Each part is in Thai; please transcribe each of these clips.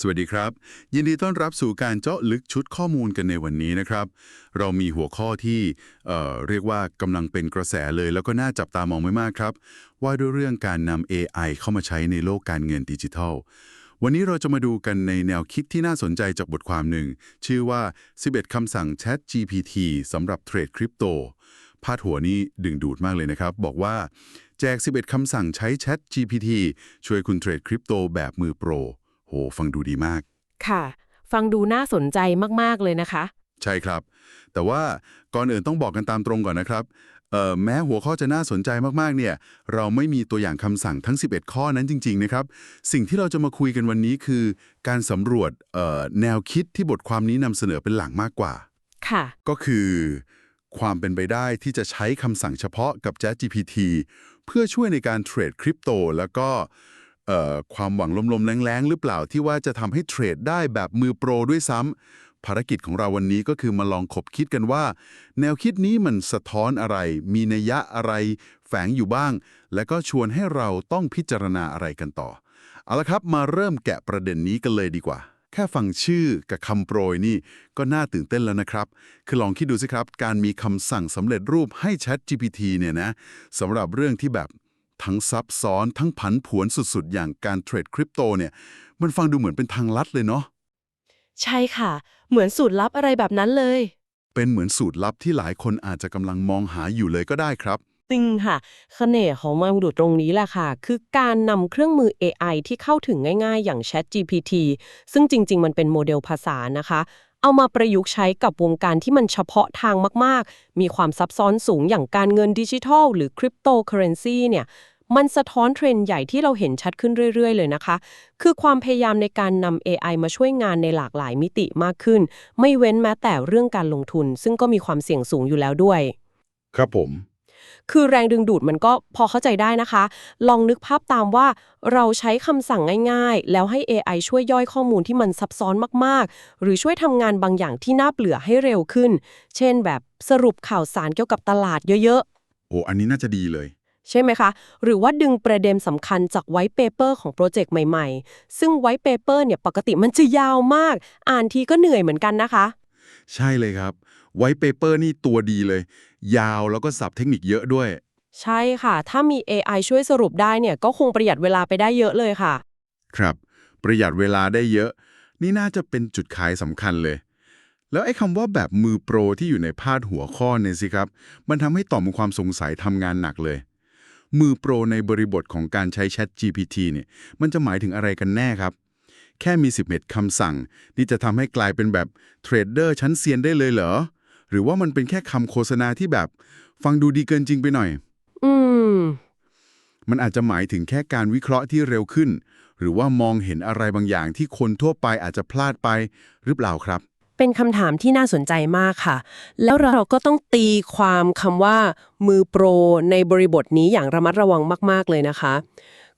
สวัสดีครับ ยินดีต้อนรับสู่การเจาะลึกชุดข้อมูลกันในวันนี้นะครับ เรามีหัวข้อที่เอ่เรียกว่ากำลังเป็นกระแสเลยแล้วก็น่าจับตามองไม่มากครับ ว่าด้วยเรื่องการนำ AI เข้ามาใช้ในโลกการเงินดิจิทัล วันนี้เราจะมาดูกันในแนวคิดที่น่าสนใจจากบทความหนึ่ง ชื่อว่า 11 คำสั่ง Chat GPT สำหรับเทรดคริปโตพาดหัวนี้ดึงดูดมากเลยนะครับ บอกว่าแจก 11 คำสั่งใช้ Chat GPT ช่วยคุณเทรดคริปโตแบบมือโปร โห ฟังดูดีมาก ค่ะ ฟังดูน่าสนใจมาก ๆ เลยนะคะ ใช่ครับ แต่ว่าก่อนอื่นต้องบอกกันตามตรงก่อนนะครับเอ่อแม้หัวข้อจะน่าสนใจมากๆ เนี่ย เราไม่มีตัวอย่างคำสั่งทั้ง 11 ข้อนั้นจริง ๆ นะครับ สิ่งที่เราจะมาคุยกันวันนี้คือ การสำรวจเอ่อแนวคิดที่บทความนี้นำเสนอเป็นหลักมากกว่า ค่ะ ก็คือ ความเป็นไปได้ที่จะใช้คำสั่งเฉพาะกับ ChatGPT เพื่อช่วยในการเทรดคริปโตแล้วก็เอ่อ ความหวังลมๆ แรงๆ หรือเปล่าที่ว่าจะทำให้เทรดได้แบบมือโปรด้วยซ้ำภารกิจของเราวันนี้ก็คือมาลองคบคิดกันว่า แนวคิดนี้มันสะท้อนอะไร มีนัยยะอะไร แฝงอยู่บ้าง และก็ชวนให้เราต้องพิจารณาอะไรกันต่อ เอาละครับมาเริ่มแกะประเด็นนี้กันเลยดีกว่า แค่ฟังชื่อกับคำโปรยนี่ก็น่าตื่นเต้นแล้วนะครับ คือลองคิดดูสิครับ การมีคำสั่งสำเร็จรูปให้ Chat GPT เนี่ยนะสำหรับเรื่องที่แบบ ทั้งซับซ้อนทั้งผันผวนสุดๆ อย่างการเทรดคริปโตเนี่ย มันฟังดูเหมือนเป็นทางลัดเลยเนาะ ใช่ค่ะ เหมือนสูตรลับอะไรแบบนั้นเลย เป็นเหมือนสูตรลับที่หลายคนอาจจะกำลังมองหาอยู่เลยก็ได้ครับ จริงค่ะเสน่ห์ของมันดูตรงนี้แหละค่ะ คือการนำเครื่องมือ AI ที่เข้าถึงง่ายๆ อย่าง Chat GPT ซึ่งจริง ๆ มันเป็นโมเดลภาษานะคะ เอามาประยุกต์ใช้กับวงการที่มันเฉพาะทางมาก ๆ มีความซับซ้อนสูงอย่างการเงินดิจิทัล หรือคริปโตเคอเรนซีเนี่ยมันสะท้อนเทรนด์ใหญ่ที่เราเห็นชัดขึ้นเรื่อย ๆ เลยนะคะ คือความพยายามในการนำ AI มาช่วยงานในหลากหลายมิติมากขึ้น ไม่เว้นแม้แต่เรื่องการลงทุน ซึ่งก็มีความเสี่ยงสูงอยู่แล้วด้วย ครับผม คือแรงดึงดูดมันก็พอเข้าใจได้นะคะ ลองนึกภาพตามว่าเราใช้คำสั่งง่ายๆ แล้วให้ AI ช่วยย่อยข้อมูลที่มันซับซ้อนมากๆ หรือช่วยทำงานบางอย่างที่น่าเบื่อให้เร็วขึ้น เช่นแบบสรุปข่าวสารเกี่ยวกับตลาดเยอะโอ้อันนี้น่าจะดีเลยๆใช่ไหมคะ หรือว่าดึงประเด็นสำคัญจากไวท์เปเปอร์ของโปรเจกต์ใหม่ๆ ซึ่งไวท์เปเปอร์เนี่ยปกติมันจะยาวมาก อ่านทีก็เหนื่อยเหมือนกันนะคะ ใช่เลยครับ ไวท์เปเปอร์นี่ตัวดีเลย ยาวแล้วก็สับเทคนิคเยอะด้วย ใช่ค่ะ ถ้ามี AI ช่วยสรุปได้เนี่ยก็คงประหยัดเวลาไปได้เยอะเลยค่ะ ครับ ประหยัดเวลาได้เยอะ นี่น่าจะเป็นจุดขายสำคัญเลย แล้วไอ้คำว่าแบบมือโปรที่อยู่ในพาดหัวข้อเนี่ยสิครับ มันทำให้ตอบความสงสัยทำงานหนักเลย มือโปรในบริบทของการใช้ Chat GPT เนี่ย มันจะหมายถึงอะไรกันแน่ครับแค่มี11คำสั่งนี่จะทำให้กลายเป็นแบบเทรดเดอร์ชั้นเซียนได้เลยเหรอ หรือว่ามันเป็นแค่คำโฆษณาที่แบบ ฟังดูดีเกินจริงไปหน่อย อืม มันอาจจะหมายถึงแค่การวิเคราะห์ที่เร็วขึ้น หรือว่ามองเห็นอะไรบางอย่างที่คนทั่วไปอาจจะพลาดไปหรือเปล่าครับ เป็นคำถามที่น่าสนใจมากค่ะ แล้วเราก็ต้องตีความคำว่า มือโปร ในบริบทนี้อย่างระมัดระวังมาก ๆ เลยนะคะ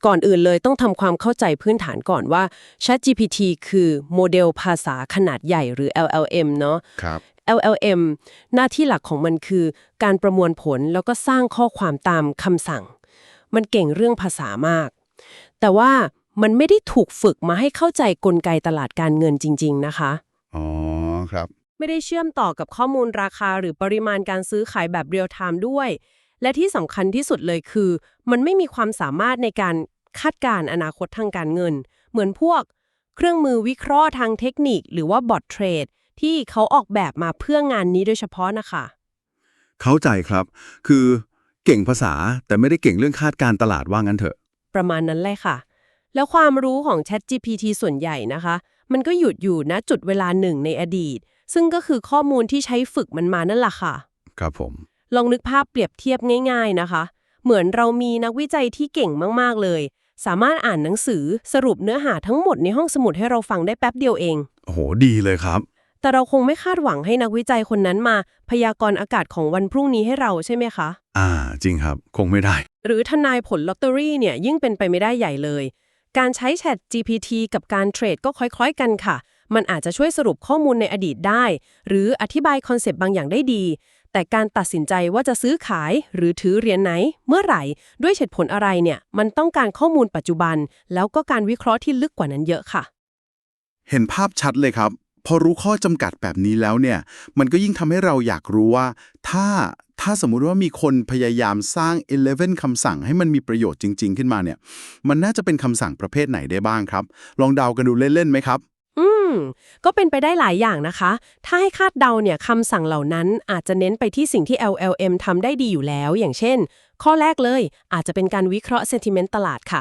ก่อนอื่นเลยต้องทำความเข้าใจพื้นฐานก่อนว่า ChatGPT คือโมเดลภาษาขนาดใหญ่หรือ LLM เนาะครับ LLM หน้าที่หลักของมันคือ การประมวลผลแล้วก็สร้างข้อความตามคำสั่ง มันเก่งเรื่องภาษามาก แต่ว่ามันไม่ได้ถูกฝึกมาให้เข้าใจกลไกตลาดการเงินจริง ๆ นะคะ อ๋อ ครับ ไม่ได้เชื่อมต่อกับข้อมูลราคาหรือปริมาณการซื้อขายแบบเรียลไทม์ด้วย และที่สำคัญที่สุดเลยคือ มันไม่มีความสามารถในการคาดการณ์อนาคตทางการเงิน เหมือนพวก เครื่องมือวิเคราะห์ทางเทคนิค หรือว่าบอทเทรด ที่เขาออกแบบมาเพื่องานนี้โดยเฉพาะนะคะ เข้าใจครับ คือเก่งภาษาแต่ไม่ได้เก่งเรื่องคาดการณ์ตลาดว่างั้นเถอะ ประมาณนั้นเลยค่ะ แล้วความรู้ของ ChatGPT ส่วนใหญ่นะคะ มันก็หยุดอยู่ณจุดเวลาหนึ่งในอดีต ซึ่งก็คือข้อมูลที่ใช้ฝึกมันมานั่นแหละค่ะ ครับผม ลองนึกภาพเปรียบเทียบง่าย ๆนะคะ เหมือนเรามีนักวิจัยที่เก่งมากๆเลย สามารถอ่านหนังสือสรุปเนื้อหาทั้งหมดในห้องสมุดให้เราฟังได้แป๊บเดียวเอง โอ้โห ดีเลยครับ แต่เราคงไม่คาดหวังให้นักวิจัยคนนั้นมา พยากรณ์อากาศของวันพรุ่งนี้ให้เราใช่ไหมคะ อ่า จริงครับ คงไม่ได้ หรือทนายผลลอตเตอรี่เนี่ยยิ่งเป็นไปไม่ได้ใหญ่เลย การใช้ Chat GPT กับการเทรดก็คล้ายๆกันค่ะ มันอาจจะช่วยสรุปข้อมูลในอดีตได้ หรืออธิบายคอนเซปต์บางอย่างได้ดี แต่การตัดสินใจว่าจะซื้อขายหรือถือเหรียญไหน เมื่อไหร่ ด้วยเหตุผลอะไรเนี่ย มันต้องการข้อมูลปัจจุบัน แล้วก็การวิเคราะห์ที่ลึกกว่านั้นเยอะค่ะ เห็นภาพชัดเลยครับ พอรู้ข้อจำกัดแบบนี้แล้วเนี่ย มันก็ยิ่งทำให้เราอยากรู้ว่า ถ้าถ้าสมมุติว่ามีคนพยายามสร้าง 11 คำสั่งให้มันมีประโยชน์จริง ๆ ขึ้นมาเนี่ย มันน่าจะเป็นคำสั่งประเภทไหนได้บ้างครับ ลองเดากันดูเล่นๆไหมครับ อืม ก็เป็นไปได้หลายอย่างนะคะ ถ้าให้คาดเดาเนี่ยคำสั่งเหล่านั้นอาจจะเน้นไปที่สิ่งที่ LLM ทำได้ดีอยู่แล้ว อย่างเช่น ข้อแรกเลย อาจจะเป็นการวิเคราะห์ sentiment ตลาดค่ะ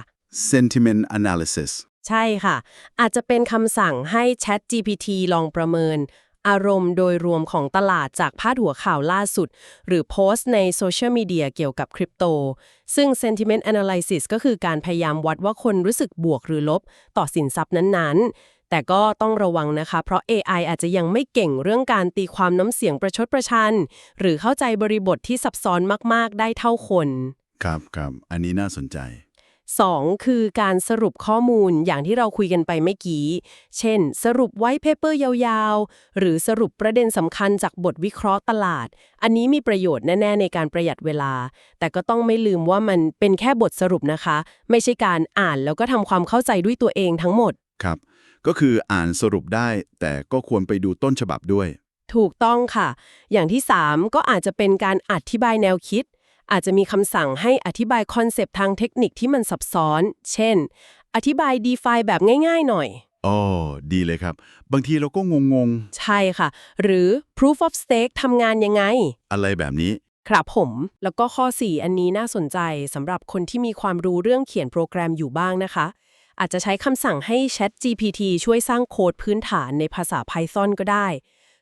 sentiment analysis ใช่ค่ะ อาจจะเป็นคำสั่งให้ Chat GPT ลองประเมิน อารมณ์โดยรวมของตลาดจากพาดหัวข่าวล่าสุด หรือโพสต์ในโซเชียลมีเดียเกี่ยวกับคริปโต ซึ่ง Sentiment Analysis ก็คือการพยายามวัดว่าคนรู้สึกบวกหรือลบต่อสินทรัพย์นั้นๆ แต่ก็ต้องระวังนะคะ เพราะ AI อาจจะยังไม่เก่งเรื่องการตีความน้ำเสียงประชดประชัน หรือเข้าใจบริบทที่ซับซ้อนมาก ๆ ได้เท่าคน ครับครับอันนี้น่าสนใจ 2. คือการสรุปข้อมูลอย่างที่เราคุยกันไปเมื่อกี้ เช่น สรุปไว้เพเปอร์ยาวๆ หรือสรุปประเด็นสำคัญจากบทวิเคราะห์ตลาด อันนี้มีประโยชน์แน่ๆในการประหยัดเวลา แต่ก็ต้องไม่ลืมว่ามันเป็นแค่บทสรุปนะคะ ไม่ใช่การอ่านแล้วก็ทำความเข้าใจด้วยตัวเองทั้งหมด ครับ ก็คืออ่านสรุปได้ แต่ก็ควรไปดูต้นฉบับด้วย ถูกต้องค่ะ อย่างที่ 3 ก็อาจจะเป็นการอธิบายแนวคิด อาจจะมีคำสั่งให้อธิบายคอนเซปต์ทางเทคนิคที่มันซับซ้อน เช่น อธิบาย DeFi แบบง่ายๆหน่อย อ๋อ ดีเลยครับ บางทีเราก็งงใช่ค่ะ หรือ proof of stake ทำงานยังไง ๆ อะไรแบบนี้ ครับผม แล้วก็ข้อ 4 อันนี้น่าสนใจสำหรับคนที่มีความรู้เรื่องเขียนโปรแกรมอยู่บ้างนะคะ อาจจะใช้คำสั่งให้ Chat GPT ช่วยสร้างโค้ดพื้นฐานในภาษา Python ก็ได้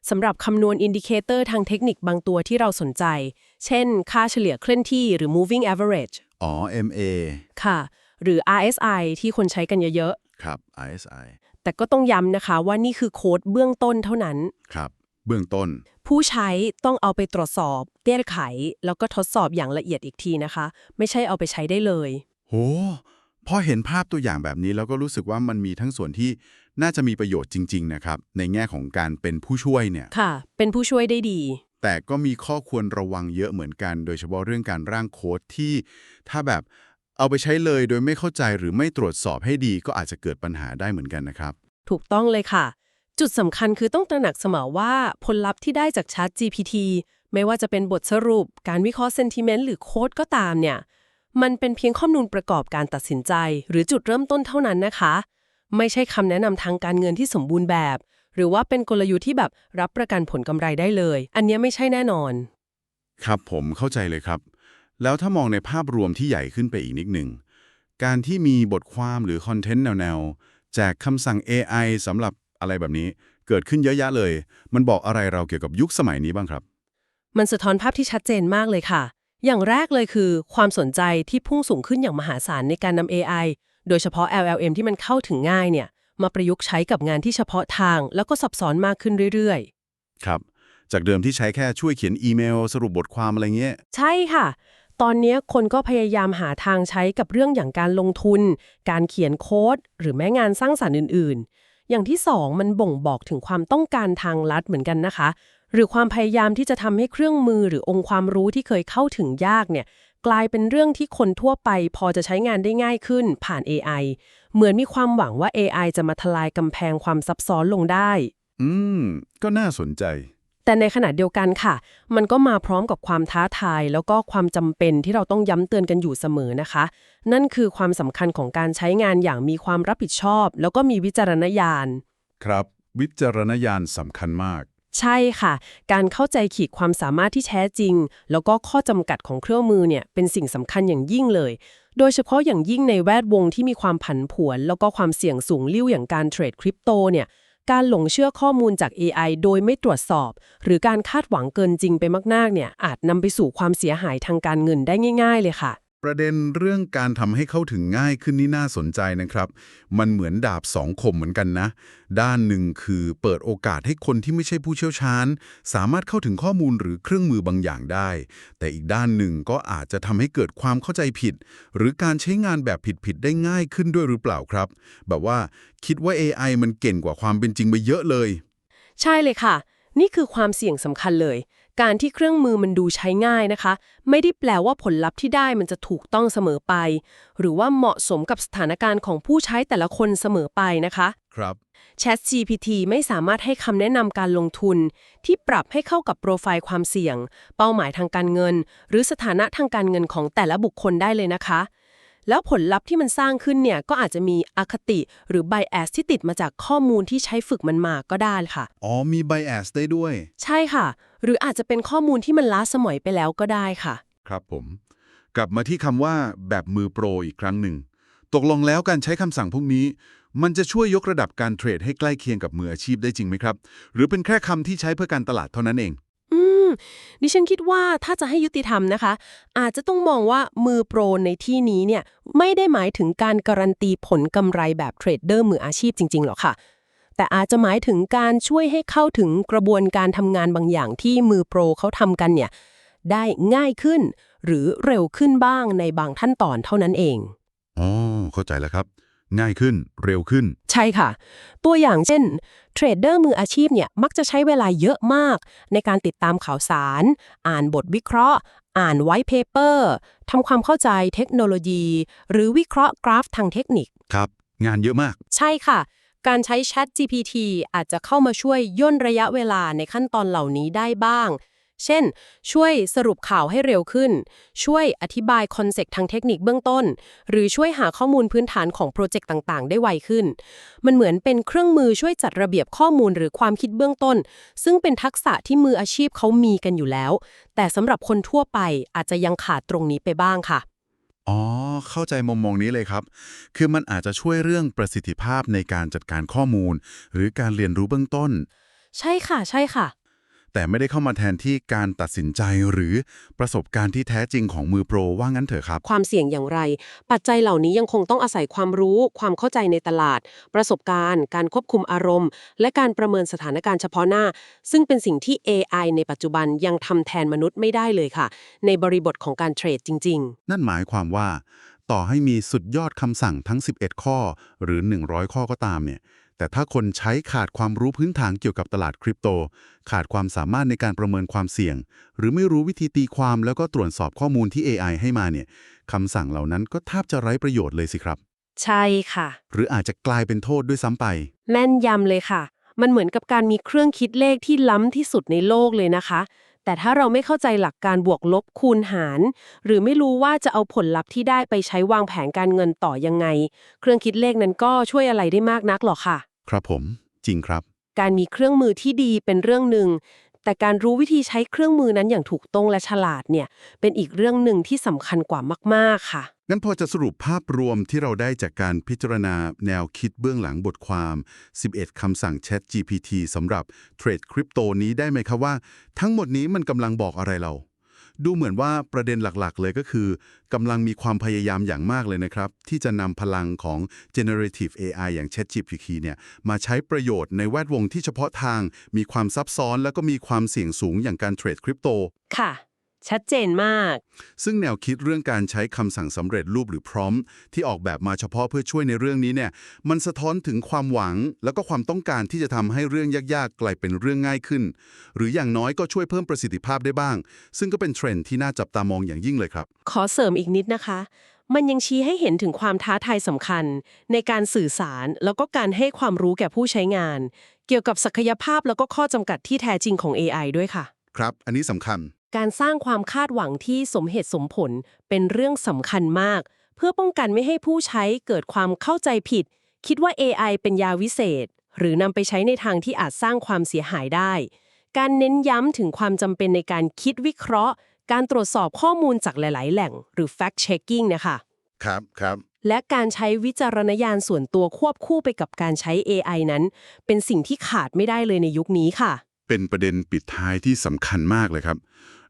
สำหรับคำนวณอินดิเคเตอร์ทางเทคนิคบางตัวที่เราสนใจ เช่น ค่าเฉลี่ยเคลื่อนที่หรือ moving average อ๋อ MA ค่ะ หรือ RSI ที่คนใช้กันเยอะครับ ISI ๆแต่ก็ต้องย้ำนะคะว่านี่คือโค้ดเบื้องต้นเท่านั้น ครับ เบื้องต้น ผู้ใช้ต้องเอาไปตรวจสอบแก้ไข แล้วก็ทดสอบอย่างละเอียดอีกทีนะคะ ไม่ใช่เอาไปใช้ได้เลย โห พอเห็นภาพตัวอย่างแบบนี้แล้วก็รู้สึกว่ามันมีทั้งส่วนที่น่าจะมีประโยชน์จริง ๆ นะครับ ในแง่ของการเป็นผู้ช่วยเนี่ย ค่ะ เป็นผู้ช่วยได้ดี แต่ก็มีข้อควรระวังเยอะเหมือนกัน โดยเฉพาะเรื่องการร่างโค้ดที่ถ้าแบบเอาไปใช้เลยโดยไม่เข้าใจหรือไม่ตรวจสอบให้ดีก็อาจจะเกิดปัญหาได้เหมือนกันนะครับ ถูกต้องเลยค่ะ จุดสำคัญคือต้องตระหนักเสมอว่าผลลัพธ์ที่ได้จาก Chat GPT ไม่ว่าจะเป็นบทสรุป การวิเคราะห์ sentiment หรือโค้ดก็ตามเนี่ย มันเป็นเพียงข้อมูลประกอบการตัดสินใจ หรือจุดเริ่มต้นเท่านั้นนะคะ ไม่ใช่คำแนะนำทางการเงินที่สมบูรณ์แบบ หรือว่าเป็นกลยุทธ์ที่แบบรับประกันผลกำไรได้เลย อันเนี้ยไม่ใช่แน่นอน ครับผมเข้าใจเลยครับ แล้วถ้ามองในภาพรวมที่ใหญ่ขึ้นไปอีกนิดหนึ่งการที่มีบทความหรือคอนเทนต์แนวๆแจกคำสั่ง AI สำหรับอะไรแบบนี้ เกิดขึ้นเยอะแยะเลย มันบอกอะไรเราเกี่ยวกับยุคสมัยนี้บ้างครับ มันสะท้อนภาพที่ชัดเจนมากเลยค่ะ อย่างแรกเลยคือความสนใจที่พุ่งสูงขึ้นอย่างมหาศาลในการนำ AI โดยเฉพาะ LLM ที่มันเข้าถึงง่ายเนี่ย มาประยุกต์ใช้กับงานที่เฉพาะทาง แล้วก็ซับซ้อนมากขึ้นเรื่อยครับ จากเดิมที่ใช้แค่ช่วยเขียนอีเมล สรุปบทความอะไรเงี้ยๆใช่ค่ะ ตอนนี้คนก็พยายามหาทางใช้กับเรื่องอย่างการลงทุน การเขียนโค้ด หรือแม้งานสร้างสรรค์อื่น ๆ อย่างที่สองมันบ่งบอกถึงความต้องการทางลัดเหมือนกันนะคะ หรือความพยายามที่จะทำให้เครื่องมือหรือองค์ความรู้ที่เคยเข้าถึงยากเนี่ยกลายเป็นเรื่องที่คนทั่วไปพอจะใช้งานได้ง่ายขึ้นผ่าน AI เหมือนมีความหวังว่า AI จะมาทลายกำแพงความซับซ้อนลงได้ อืม ก็น่าสนใจ แต่ในขณะเดียวกันค่ะ มันก็มาพร้อมกับความท้าทาย แล้วก็ความจำเป็นที่เราต้องย้ำเตือนกันอยู่เสมอนะคะ นั่นคือความสำคัญของการใช้งานอย่างมีความรับผิดชอบ แล้วก็มีวิจารณญาณ ครับ วิจารณญาณสำคัญมาก ใช่ค่ะ การเข้าใจขีดความสามารถที่แท้จริง แล้วก็ข้อจำกัดของเครื่องมือเนี่ยเป็นสิ่งสำคัญอย่างยิ่งเลย โดยเฉพาะอย่างยิ่งในแวดวงที่มีความผันผวน แล้วก็ความเสี่ยงสูงลิ่วอย่างการเทรดคริปโตเนี่ยการหลงเชื่อข้อมูลจาก AI โดยไม่ตรวจสอบ หรือการคาดหวังเกินจริงไปมากๆเนี่ยอาจนำไปสู่ความเสียหายทางการเงินได้ง่าย ๆ เลยค่ะ ประเด็นเรื่องการทำให้เข้าถึงง่ายขึ้นนี่น่าสนใจนะครับ มันเหมือนดาบสองคมเหมือนกันนะ ด้านหนึ่งคือเปิดโอกาสให้คนที่ไม่ใช่ผู้เชี่ยวชาญ สามารถเข้าถึงข้อมูลหรือเครื่องมือบางอย่างได้ แต่อีกด้านหนึ่งก็อาจจะทำให้เกิดความเข้าใจผิด หรือการใช้งานแบบผิดๆได้ง่ายขึ้นด้วยหรือเปล่าครับ แบบว่าคิดว่า AI มันเก่งกว่าความเป็นจริงไปเยอะเลย ใช่เลยค่ะ นี่คือความเสี่ยงสำคัญเลย การที่เครื่องมือมันดูใช้ง่ายนะคะ ไม่ได้แปลว่าผลลัพธ์ที่ได้มันจะถูกต้องเสมอไป หรือว่าเหมาะสมกับสถานการณ์ของผู้ใช้แต่ละคนเสมอไปนะคะ ครับ Chat GPT ไม่สามารถให้คำแนะนำการลงทุน ที่ปรับให้เข้ากับโปรไฟล์ความเสี่ยง เป้าหมายทางการเงิน หรือสถานะทางการเงินของแต่ละบุคคลได้เลยนะคะ แล้วผลลัพธ์ที่มันสร้างขึ้นเนี่ยก็อาจจะมีอคติหรือ bias ที่ติดมาจากข้อมูลที่ใช้ฝึกมันมาก็ได้ค่ะ อ๋อมี bias ได้ด้วย ใช่ค่ะ หรืออาจจะเป็นข้อมูลที่มันล้าสมัยไปแล้วก็ได้ค่ะ ครับผม กลับมาที่คำว่าแบบมือโปรอีกครั้งหนึ่ง ตกลงแล้วการใช้คำสั่งพวกนี้ มันจะช่วยยกระดับการเทรดให้ใกล้เคียงกับมืออาชีพได้จริงไหมครับ หรือเป็นแค่คำที่ใช้เพื่อการตลาดเท่านั้นเองอื มดิฉันคิดว่าถ้าจะให้ยุติธรรมนะคะ อาจจะต้องมองว่ามือโปรในที่นี้เนี่ยไม่ได้หมายถึงการการันตีผลกำไรแบบเทรดเดอร์มืออาชีพจริงๆหรอกค่ะ แต่อาจจะหมายถึงการช่วยให้เข้าถึงกระบวนการทำงานบางอย่างที่มือโปรเขาทำกันเนี่ยได้ง่ายขึ้น หรือเร็วขึ้นบ้างในบางขั้นตอนเท่านั้นเองอ๋อเข้าใจแล้วครับ ง่ายขึ้นเร็วขึ้น ช่ค่ะ ตัวอย่างเช่นเทรดเดอร์มืออาชีพเนี่ยมักจะใช้เวลาเยอะมาก ในการติดตามข่าวสาร อ่านบทวิเคราะห์ อ่านไวท์เพเปอร์ทำความเข้าใจเทคโนโลยี หรือวิเคราะห์กราฟทางเทคนิค ครับ งานเยอะมาก ใช่ค่ะ การใช้ Chat GPT อาจจะเข้ามาช่วยย่นระยะเวลาในขั้นตอนเหล่านี้ได้บ้าง เช่น ช่วยสรุปข่าวให้เร็วขึ้น ช่วยอธิบายคอนเซ็ปต์ทางเทคนิคเบื้องต้น หรือช่วยหาข้อมูลพื้นฐานของโปรเจกต์ต่าง ๆ ได้ไวขึ้น มันเหมือนเป็นเครื่องมือช่วยจัดระเบียบข้อมูลหรือความคิดเบื้องต้น ซึ่งเป็นทักษะที่มืออาชีพเขามีกันอยู่แล้ว แต่สำหรับคนทั่วไปอาจจะยังขาดตรงนี้ไปบ้างค่ะอ๋อ เข้าใจมุมมองนี้เลยครับ คือมันอาจจะช่วยเรื่องประสิทธิภาพในการจัดการข้อมูล หรือการเรียนรู้เบื้องต้น ใช่ค่ะ ใช่ค่ะ แต่ไม่ได้เข้ามาแทนที่การตัดสินใจหรือประสบการณ์ที่แท้จริงของมือโปรว่างั้นเถอะครับ ความเสี่ยงอย่างไร ปัจจัยเหล่านี้ยังคงต้องอาศัยความรู้ ความเข้าใจในตลาด ประสบการณ์ การควบคุมอารมณ์ และการประเมินสถานการณ์เฉพาะหน้า ซึ่งเป็นสิ่งที่ AI ในปัจจุบันยังทำแทนมนุษย์ไม่ได้เลยค่ะ ในบริบทของการเทรดจริงนั่นหมายความว่า ต่อให้มีสุดยอดคำสั่งทั้ง 11 ข้อ หรือ 100 ข้อก็ตามเนี่ย แต่ถ้าคนใช้ขาดความรู้พื้นฐานเกี่ยวกับตลาดคริปโต ขาดความสามารถในการประเมินความเสี่ยง หรือไม่รู้วิธีตีความแล้วก็ตรวจสอบข้อมูลที่ AI ให้มาเนี่ยคำสั่งเหล่านั้นก็แทบจะไร้ประโยชน์เลยสิครับๆใช่ค่ะ หรืออาจจะกลายเป็นโทษด้วยซ้ำไป แม่นยำเลยค่ะ มันเหมือนกับการมีเครื่องคิดเลขที่ล้ำที่สุดในโลกเลยนะคะ แต่ถ้าเราไม่เข้าใจหลักการบวกลบคูณหาร หรือไม่รู้ว่าจะเอาผลลัพธ์ที่ได้ไปใช้วางแผนการเงินต่อยังไง เครื่องคิดเลขนั้นก็ช่วยอะไรได้มากนักหรอกค่ะ ครับผม จริงครับ การมีเครื่องมือที่ดีเป็นเรื่องหนึ่ง แต่การรู้วิธีใช้เครื่องมือนั้นอย่างถูกต้องและฉลาดเนี่ย เป็นอีกเรื่องหนึ่งที่สำคัญกว่ามาก ๆ ค่ะ งั้นพอจะสรุปภาพรวมที่เราได้จากการพิจารณาแนวคิดเบื้องหลังบทความ 11 คำสั่ง Chat GPT สำหรับเทรดคริปโตนี้ได้ไหมครับว่า ทั้งหมดนี้มันกำลังบอกอะไรเรา ดูเหมือนว่าประเด็นหลักๆ เลยก็คือกำลังมีความพยายามอย่างมากเลยนะครับ ที่จะนำพลังของ generative AI อย่าง ChatGPT เนี่ยมาใช้ประโยชน์ในแวดวงที่เฉพาะทาง มีความซับซ้อน แล้วก็มีความเสี่ยงสูงอย่างการเทรดคริปโตค่ะ ชัดเจนมาก ซึ่งแนวคิดเรื่องการใช้คำสั่งสำเร็จรูปหรือ prompt ที่ออกแบบมาเฉพาะเพื่อช่วยในเรื่องนี้เนี่ย มันสะท้อนถึงความหวัง แล้วก็ความต้องการที่จะทำให้เรื่องยากๆ กลายเป็นเรื่องง่ายขึ้น หรืออย่างน้อยก็ช่วยเพิ่มประสิทธิภาพได้บ้าง ซึ่งก็เป็นเทรนด์ที่น่าจับตามองอย่างยิ่งเลยครับ ขอเสริมอีกนิดนะคะ มันยังชี้ให้เห็นถึงความท้าทายสำคัญ ในการสื่อสาร แล้วก็การให้ความรู้แก่ผู้ใช้งาน เกี่ยวกับศักยภาพแล้วก็ข้อจำกัดที่แท้จริงของ AI ด้วยค่ะ ครับ อันนี้สำคัญ การสร้างความคาดหวังที่สมเหตุสมผลเป็นเรื่องสำคัญมาก เพื่อป้องกันไม่ให้ผู้ใช้เกิดความเข้าใจผิด คิดว่า AI เป็นยาวิเศษ หรือนำไปใช้ในทางที่อาจสร้างความเสียหายได้ การเน้นย้ำถึงความจำเป็นในการคิดวิเคราะห์ การตรวจสอบข้อมูลจากหลาย ๆ แหล่ง หรือ fact checking นะคะ ครับครับ และการใช้วิจารณญาณส่วนตัวควบคู่ไปกับการใช้ AI นั้น เป็นสิ่งที่ขาดไม่ได้เลยในยุคนี้ค่ะ เป็นประเด็นปิดท้ายที่สำคัญมากเลยครับ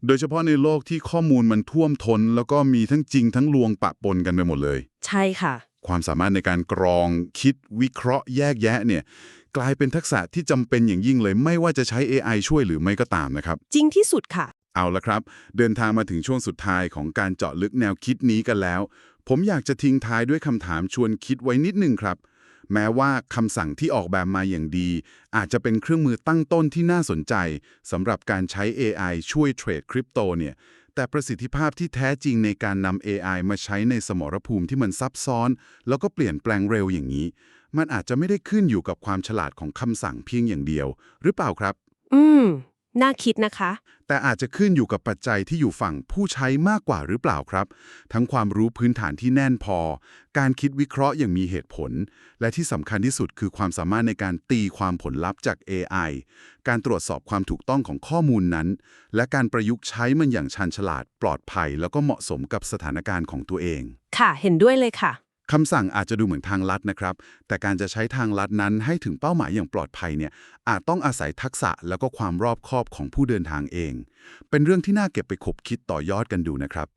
โดยเฉพาะในโลกที่ข้อมูลมันท่วมท้นแล้วก็มีทั้งจริงทั้งลวงปะปนกันไปหมดเลย ใช่ค่ะ ความสามารถในการกรองคิดวิเคราะห์แยกแยะเนี่ยกลายเป็นทักษะที่จำเป็นอย่างยิ่งเลย ไม่ว่าจะใช้ AI ช่วยหรือไม่ก็ตามนะครับ จริงที่สุดค่ะ เอาละครับ เดินทางมาถึงช่วงสุดท้ายของการเจาะลึกแนวคิดนี้กันแล้ว ผมอยากจะทิ้งท้ายด้วยคำถามชวนคิดไว้นิดนึงครับ แม้ว่าคำสั่งที่ออกแบบมาอย่างดี อาจจะเป็นเครื่องมือตั้งต้นที่น่าสนใจสำหรับการใช้ AI ช่วยเทรดคริปโตเนี่ยแต่ประสิทธิภาพที่แท้จริงในการนำ AI มาใช้ในสมรภูมิที่มันซับซ้อน แล้วก็เปลี่ยนแปลงเร็วอย่างนี้ มันอาจจะไม่ได้ขึ้นอยู่กับความฉลาดของคำสั่งเพียงอย่างเดียว หรือเปล่าครับ อืม น่าคิดนะคะ แต่อาจจะขึ้นอยู่กับปัจจัยที่อยู่ฝั่งผู้ใช้มากกว่าหรือเปล่าครับ ทั้งความรู้พื้นฐานที่แน่นพอ การคิดวิเคราะห์อย่างมีเหตุผล และที่สำคัญที่สุดคือความสามารถในการตีความผลลัพธ์จาก AI การตรวจสอบความถูกต้องของข้อมูลนั้น และการประยุกต์ใช้มันอย่างชันฉลาด ปลอดภัย แล้วก็เหมาะสมกับสถานการณ์ของตัวเอง ค่ะ เห็นด้วยเลยค่ะ คำสั่งอาจจะดูเหมือนทางลัดนะครับ แต่การจะใช้ทางลัดนั้นให้ถึงเป้าหมายอย่างปลอดภัยเนี่ย อาจต้องอาศัยทักษะแล้วก็ความรอบคอบของผู้เดินทางเอง เป็นเรื่องที่น่าเก็บไปคบคิดต่อยอดกันดูนะครับ